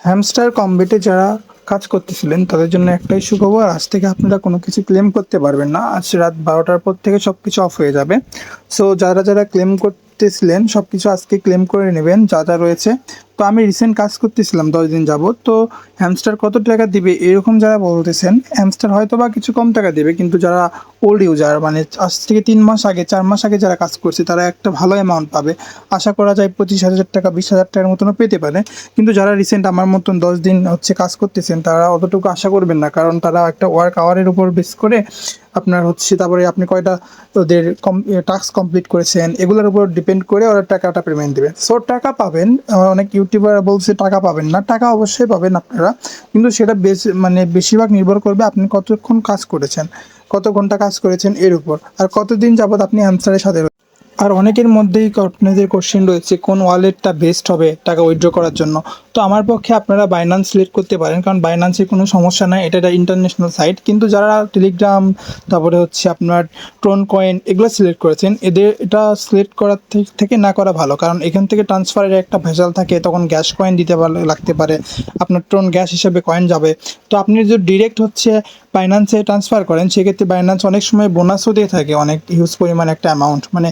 Hamster কমবেটে যারা কাজ করতেছিলেন, তাদের জন্য একটাই সুখবর, আজ থেকে আপনারা কোনো কিছু ক্লেম করতে পারবেন না। আজ রাত বারোটার পর থেকে সব কিছু অফ হয়ে যাবে। সো যারা যারা ক্লেম করতেছিলেন সব কিছু আজকে ক্লেম করে নেবেন। যা যা রয়েছে তো আমি রিসেন্ট কাজ করতেছিলাম দশ দিন যাবত তো হ্যামস্টার কত টাকা দিবে এরকম যারা বলতেছেন হ্যামস্টার হয়তো বা কিছু কম টাকা দেবে, কিন্তু যারা ওল্ড ইউজার মানে আজ থেকে তিন মাস আগে, চার মাস আগে যারা কাজ করছে, তারা একটা ভালো অ্যামাউন্ট পাবে। আশা করা যায় পঁচিশ হাজার টাকা, বিশ হাজার টাকার মতনও পেতে পারে। কিন্তু যারা রিসেন্ট আমার মতন দশ দিন হচ্ছে কাজ করতেছেন, তারা অতটুকু আশা করবেন না, কারণ তারা একটা ওয়ার্ক আওয়ারের উপর বেস করে আপনার হচ্ছে, তারপরে আপনি কয়টা ওদের টাস্ক কমপ্লিট করেছেন, এগুলোর উপর ডিপেন্ড করে ওরা টাকাটা পেমেন্ট দেবে সো টাকা পাবেন অনেক ইউটিউবার বলছে টাকা পাবেন না, টাকা অবশ্যই পাবেন আপনারা, কিন্তু সেটা বেশ মানে বেশিরভাগ নির্ভর করবে আপনি কতক্ষণ কাজ করেছেন, কত ঘণ্টা কাজ করেছেন এর উপর, আর কতদিন যাবত আপনি অ্যান্সারের সাথে। আর অনেকের মধ্যেই আপনাদের কোশ্চেন রয়েছে, কোন ওয়ালেটটা বেস্ট হবে টাকা উইথড্র করার জন্য? তো আমার পক্ষে আপনারা বাইন্যান্স সিলেক্ট করতে পারেন, কারণ বাইন্যান্সের কোনো সমস্যা নাই, এটা একটা ইন্টারন্যাশনাল সাইট কিন্তু যারা টেলিগ্রাম তারপরে হচ্ছে আপনার ট্রোন কয়েন এগুলো সিলেক্ট করেছেন, এদের এটা সিলেক্ট করার থেকে না করা ভালো। কারণ এখান থেকে ট্রান্সফারের একটা ভেজাল থাকে, তখন গ্যাস কয়েন দিতে লাগতে পারে। আপনার ট্রোন গ্যাস হিসেবে কয়েন যাবে। তো আপনি যদি ডিরেক্ট হচ্ছে বাইন্যান্সে ট্রান্সফার করেন, সেক্ষেত্রে বাইন্যান্স অনেক সময় বোনাসও দিয়ে থাকে, অনেক হিউজ পরিমাণ একটা অ্যামাউন্ট মানে